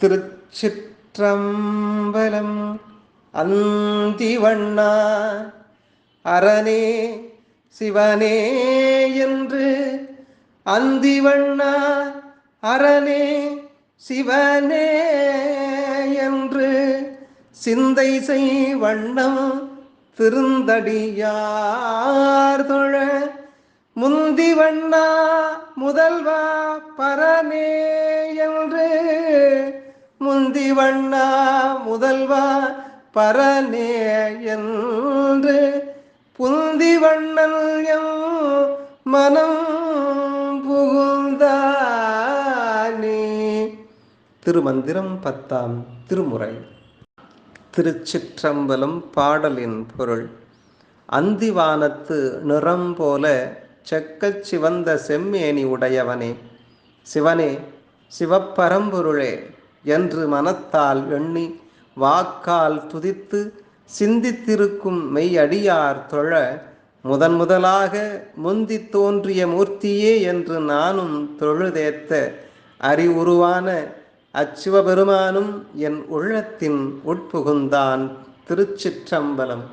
திருச்சிற்றம்பலம் அந்திவண்ணா. அரணே சிவனே என்று அந்திவண்ணா. அரணே சிவனே என்று சிந்தை செய் வண்ணம் திருந்தடியார் தொழ. முந்திவண்ணா முதல்வா பரனே. முந்தி வண்ணா முதல்வா பரனே என்று புந்தி வண்ணன் எம் மனம் புகுந்தானே. திருமந்திரம் பத்தாம் திருமுறை. திருச்சிற்றம்பலம் பாடலின் பொருள். அந்திவானத்து நிறம் போல செக்கச் சிவந்த செம்மேனி உடையவனே. சிவனே சிவப்பரம்பொருளே என்று மனத்தால் எண்ணி வாக்கால் துதித்து சிந்தித்திருக்கும் மெய்யடியார் தொழ முதன் முதலாக முந்தி தோன்றிய மூர்த்தியே என்று நானும் தொழுதேத்த அறிவுருவான அச்சிவபெருமானும் என் உள்ளத்தின் உட்புகுந்தான் திருச்சிற்றம்பலம்.